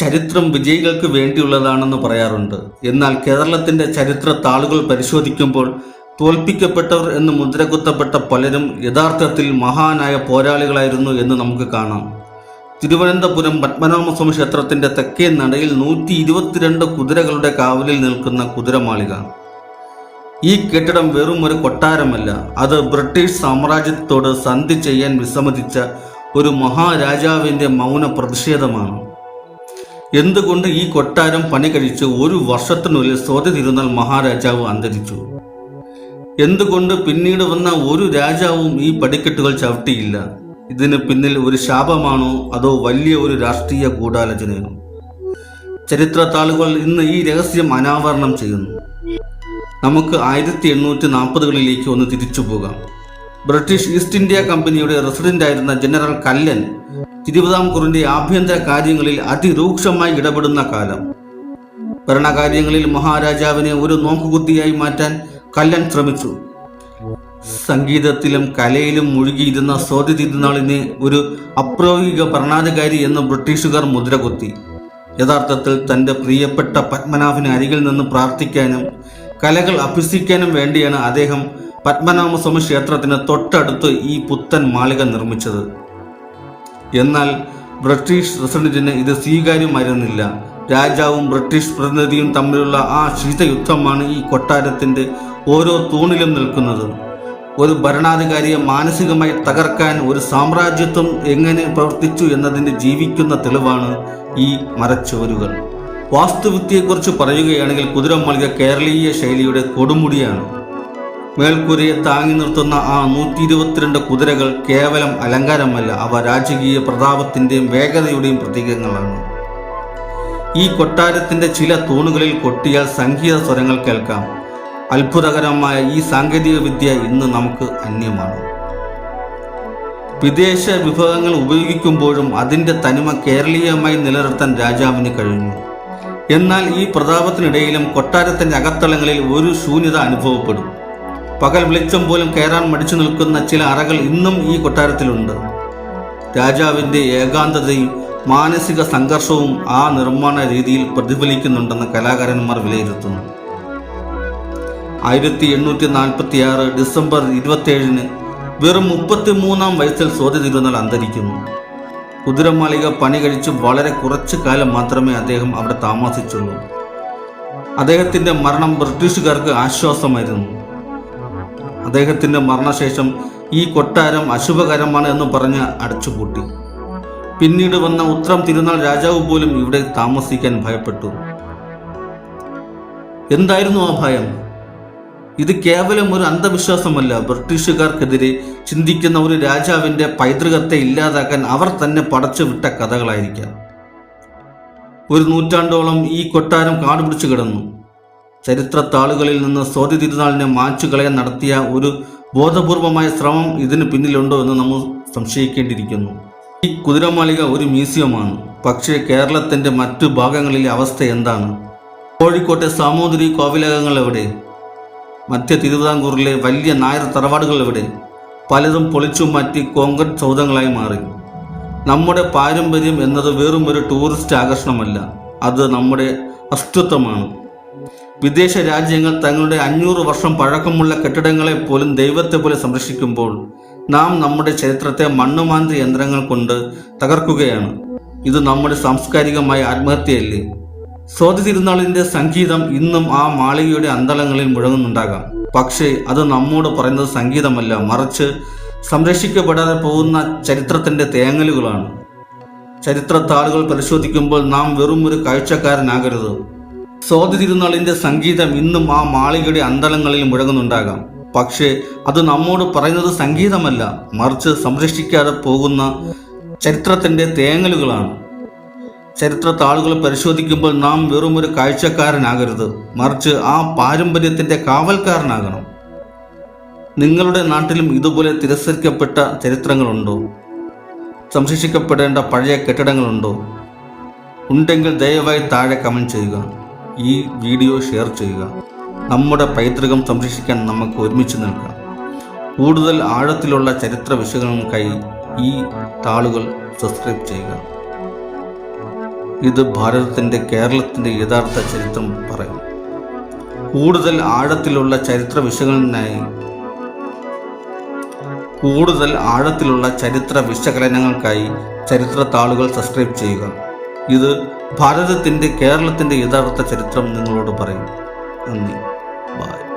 ചരിത്രം വിജയികൾക്ക് വേണ്ടിയുള്ളതാണെന്ന് പറയാറുണ്ട്. എന്നാൽ കേരളത്തിന്റെ ചരിത്ര താളുകൾ പരിശോധിക്കുമ്പോൾ തോൽപ്പിക്കപ്പെട്ടവർ എന്ന് മുദ്രകുത്തപ്പെട്ട പലരും യഥാർത്ഥത്തിൽ മഹാനായ പോരാളികളായിരുന്നു എന്ന് നമുക്ക് കാണാം. തിരുവനന്തപുരം പത്മനാഭസ്വാമി ക്ഷേത്രത്തിന്റെ തെക്കേ നടയിൽ നൂറ്റി ഇരുപത്തിരണ്ട് കുതിരകളുടെ കാവലിൽ നിൽക്കുന്ന കുതിരമാളിക. ഈ കെട്ടിടം വെറും ഒരു കൊട്ടാരമല്ല അത് ബ്രിട്ടീഷ് സാമ്രാജ്യത്തോട് സന്ധി ചെയ്യാൻ വിസമ്മതിച്ച ഒരു മഹാരാജാവിന്റെ മൗന പ്രതിഷേധമാണ് എന്തുകൊണ്ട് ഈ കൊട്ടാരം പണി കഴിച്ച് ഒരു വർഷത്തിനുള്ളിൽ സ്വതി തിരുനാൾ മഹാരാജാവ് അന്തരിച്ചു? എന്തുകൊണ്ട് പിന്നീട് വന്ന ഒരു രാജാവും ഈ പടിക്കെട്ടുകൾ ചവിട്ടിയില്ല? ഇതിന് പിന്നിൽ ഒരു ശാപമാണോ അതോ വലിയ ഒരു രാഷ്ട്രീയ ഗൂഢാലോചനയോ ചരിത്ര താളുകൾ ഇന്ന് ഈ രഹസ്യം അനാവരണം ചെയ്യുന്നു. നമുക്ക് ആയിരത്തി എണ്ണൂറ്റി നാൽപ്പതുകളിലേക്ക് ഒന്ന് തിരിച്ചു പോകാം. ബ്രിട്ടീഷ് ഈസ്റ്റ് ഇന്ത്യ കമ്പനിയുടെ റെസിഡന്റ് ആയിരുന്ന ജനറൽ കല്ലൻ തിരുവിതാംകൂറിന്റെ ആഭ്യന്തര കാര്യങ്ങളിൽ അതിരൂക്ഷമായി ഇടപെടുന്ന കാലം. ഭരണകാര്യങ്ങളിൽ മഹാരാജാവിനെ ഒരു നോക്കുകുത്തിയായി മാറ്റാൻ കല്ലൻ ശ്രമിച്ചു. സംഗീതത്തിലും കലയിലും മുഴുകിയിരുന്ന സ്വാതി തിരുനാളിനെ ഒരു അപ്രായോഗിക ഭരണാധികാരി എന്ന് ബ്രിട്ടീഷുകാർ മുദ്രകുത്തി. യഥാർത്ഥത്തിൽ തന്റെ പ്രിയപ്പെട്ട പത്മനാഭന് അരികിൽ നിന്ന് പ്രാർത്ഥിക്കാനും കലകൾ അഭ്യസിക്കാനും വേണ്ടിയാണ് അദ്ദേഹം പത്മനാഭസ്വാമി ക്ഷേത്രത്തിന് തൊട്ടടുത്ത് ഈ പുത്തൻ മാളിക നിർമ്മിച്ചത്. എന്നാൽ ബ്രിട്ടീഷ് പ്രസിഡന്റിന് ഇത് സ്വീകാര്യമായിരുന്നില്ല രാജാവും ബ്രിട്ടീഷ് പ്രതിനിധിയും തമ്മിലുള്ള ആ ശീതയുദ്ധമാണ് ഈ കൊട്ടാരത്തിന്റെ ഓരോ തൂണിലും നിൽക്കുന്നത്. ഒരു ഭരണാധികാരിയെ മാനസികമായി തകർക്കാൻ ഒരു സാമ്രാജ്യത്വം എങ്ങനെ പ്രവർത്തിച്ചു എന്നതിന്റെ ജീവിക്കുന്ന തെളിവാണ് ഈ മരച്ചുവരുകൾ. വാസ്തുവിദ്യയെക്കുറിച്ച് പറയുകയാണെങ്കിൽ കുതിരമാളിക കേരളീയ ശൈലിയുടെ കൊടുമുടിയാണ്. മേൽക്കൂരയെ താങ്ങി നിർത്തുന്ന ആ നൂറ്റി ഇരുപത്തിരണ്ട് കുതിരകൾ കേവലം അലങ്കാരമല്ല അവ രാജകീയ പ്രതാപത്തിന്റെയും വേഗതയുടെയും പ്രതീകങ്ങളാണ്. ഈ കൊട്ടാരത്തിന്റെ ചില തൂണുകളിൽ കൊട്ടിയാൽ സംഗീത സ്വരങ്ങൾ കേൾക്കാം. അത്ഭുതകരമായ ഈ സാങ്കേതിക വിദ്യ ഇന്ന് നമുക്ക് അന്യമാണ്. വിദേശ വിഭവങ്ങൾ ഉപയോഗിക്കുമ്പോഴും അതിന്റെ തനിമ കേരളീയമായി നിലനിർത്താൻ രാജാവിന് കഴിഞ്ഞു. എന്നാൽ ഈ പ്രതാപത്തിനിടയിലും കൊട്ടാരത്തിന്റെ അകത്തളങ്ങളിൽ ഒരു ശൂന്യത അനുഭവപ്പെടും. പകൽ വെളിച്ചം പോലും കയറാൻ മടിച്ചു നിൽക്കുന്ന ചില അറകൾ ഇന്നും ഈ കൊട്ടാരത്തിലുണ്ട്. രാജാവിന്റെ ഏകാന്തതയും മാനസിക സംഘർഷവും ആ നിർമ്മാണ രീതിയിൽ പ്രതിഫലിക്കുന്നുണ്ടെന്ന് കലാകാരന്മാർ വിലയിരുത്തുന്നു. ആയിരത്തി എണ്ണൂറ്റി നാൽപ്പത്തി ആറ് ഡിസംബർ ഇരുപത്തേഴിന് വെറും മുപ്പത്തി മൂന്നാം വയസ്സിൽ സ്വാതി തിരുനാൾ അന്തരിക്കുന്നു. കുതിരമാളിക പണി കഴിച്ച് വളരെ കുറച്ചു കാലം മാത്രമേ അദ്ദേഹം അവിടെ താമസിച്ചുള്ളൂ. അദ്ദേഹത്തിന്റെ മരണം ബ്രിട്ടീഷുകാർക്ക് ആശ്വാസമായിരുന്നു. അദ്ദേഹത്തിന്റെ മരണശേഷം ഈ കൊട്ടാരം അശുഭകരമാണ് എന്ന് പറഞ്ഞ് അടച്ചുപൂട്ടി. പിന്നീട് വന്ന ഉത്രം തിരുനാൾ രാജാവ് പോലും ഇവിടെ താമസിക്കാൻ ഭയപ്പെട്ടു. എന്തായിരുന്നു ആ ഭയം? ഇത് കേവലം ഒരു അന്ധവിശ്വാസമല്ല. ബ്രിട്ടീഷുകാർക്കെതിരെ ചിന്തിക്കുന്ന ഒരു രാജാവിന്റെ പൈതൃകത്തെ ഇല്ലാതാക്കാൻ അവർ തന്നെ പടച്ചു വിട്ട കഥകളായിരിക്കാം. ഒരു നൂറ്റാണ്ടോളം ഈ കൊട്ടാരം കാടുപിടിച്ചു കിടന്നു. ചരിത്ര താളുകളിൽ നിന്ന് സ്വാതി തിരുനാളിനെ മാച്ചു കളയാൻ നടത്തിയ ഒരു ബോധപൂർവമായ ശ്രമം ഇതിന് പിന്നിലുണ്ടോ എന്ന് നമ്മൾ സംശയിക്കേണ്ടിയിരിക്കുന്നു. ഈ കുതിരമാളിക ഒരു മ്യൂസിയമാണ്. പക്ഷേ കേരളത്തിന്റെ മറ്റു ഭാഗങ്ങളിലെ അവസ്ഥ എന്താണ്? കോഴിക്കോട്ടെ സാമൂതിരി കോവിലകങ്ങൾ എവിടെ? മധ്യ തിരുവിതാംകൂറിലെ വലിയ നായർ തറവാടുകൾ എവിടെ? പലതും പൊളിച്ചു മാറ്റി കോൺക്രീറ്റ് സൗധങ്ങളായി മാറി. നമ്മുടെ പാരമ്പര്യം എന്നത് വെറും ഒരു ടൂറിസ്റ്റ് ആകർഷണമല്ല. അത് നമ്മുടെ അസ്തിത്വമാണ്. വിദേശ രാജ്യങ്ങൾ തങ്ങളുടെ അഞ്ഞൂറ് വർഷം പഴക്കമുള്ള കെട്ടിടങ്ങളെ പോലും ദൈവത്തെ പോലെ സംരക്ഷിക്കുമ്പോൾ നാം നമ്മുടെ ചരിത്രത്തെ മണ്ണുമാന്തി യന്ത്രങ്ങൾ കൊണ്ട് തകർക്കുകയാണ്. ഇത് നമ്മുടെ സാംസ്കാരികമായ ആത്മഹത്യയല്ലേ? സ്വാതി തിരുനാളിന്റെ സംഗീതം ഇന്നും ആ മാളികയുടെ അന്തളങ്ങളിൽ മുഴങ്ങുന്നുണ്ടാകാം. പക്ഷേ അത് നമ്മോട് പറയുന്നത് സംഗീതമല്ല മറിച്ച് സംരക്ഷിക്കപ്പെടാതെ പോകുന്ന ചരിത്രത്തിന്റെ തേങ്ങലുകളാണ്. ചരിത്ര താളുകൾ പരിശോധിക്കുമ്പോൾ നാം വെറും ഒരു കാഴ്ചക്കാരനാകരുത്. സ്വാതി സംഗീതം ഇന്നും ആ മാളികയുടെ അന്തലങ്ങളിൽ മുഴങ്ങുന്നുണ്ടാകാം. പക്ഷേ അത് നമ്മോട് പറയുന്നത് സംഗീതമല്ല. മറിച്ച് സംരക്ഷിക്കാതെ പോകുന്ന ചരിത്രത്തിന്റെ തേങ്ങലുകളാണ്. ചരിത്ര താളുകൾ പരിശോധിക്കുമ്പോൾ നാം വെറും ഒരു കാഴ്ചക്കാരനാകരുത്. മറിച്ച് ആ പാരമ്പര്യത്തിന്റെ കാവൽക്കാരനാകണം. നിങ്ങളുടെ നാട്ടിലും ഇതുപോലെ തിരസ്കരിക്കപ്പെട്ട ചരിത്രങ്ങളുണ്ടോ? സംരക്ഷിക്കപ്പെടേണ്ട പഴയ കെട്ടിടങ്ങളുണ്ടോ? ഉണ്ടെങ്കിൽ ദയവായി താഴെ കമന്റ് ചെയ്യുക. ഈ വീഡിയോ ഷെയർ ചെയ്യുക. നമ്മുടെ പൈതൃകം സംരക്ഷിക്കാൻ നമുക്ക് ഒരുമിച്ച് നിൽക്കാം. കൂടുതൽ ആഴത്തിലുള്ള ചരിത്ര വിഷയങ്ങൾക്കായി ഈ താളുകൾ സബ്സ്ക്രൈബ് ചെയ്യുക. ഇത് ഭാരതത്തിന്റെ കേരളത്തിന്റെ യഥാർത്ഥ ചരിത്രം പറയും. കൂടുതൽ ആഴത്തിലുള്ള ചരിത്ര വിശകലനായി കൂടുതൽ ആഴത്തിലുള്ള ചരിത്ര വിശകലനങ്ങൾക്കായി ചരിത്ര താളുകൾ സബ്സ്ക്രൈബ് ചെയ്യുക. ഇത് ഭാരതത്തിന്റെ കേരളത്തിന്റെ യഥാർത്ഥ ചരിത്രം നിങ്ങളോട് പറയും. നന്ദി. ബായ്